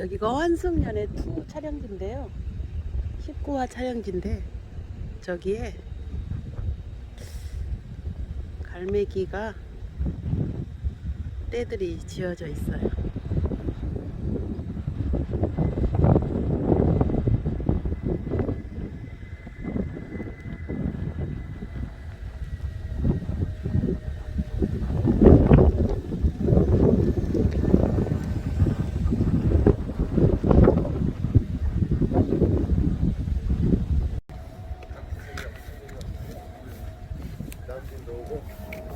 여기가 환승연의 투 촬영지인데요. 19화 촬영지인데 저기에 갈매기가 떼들이 지어져 있어요. Damn,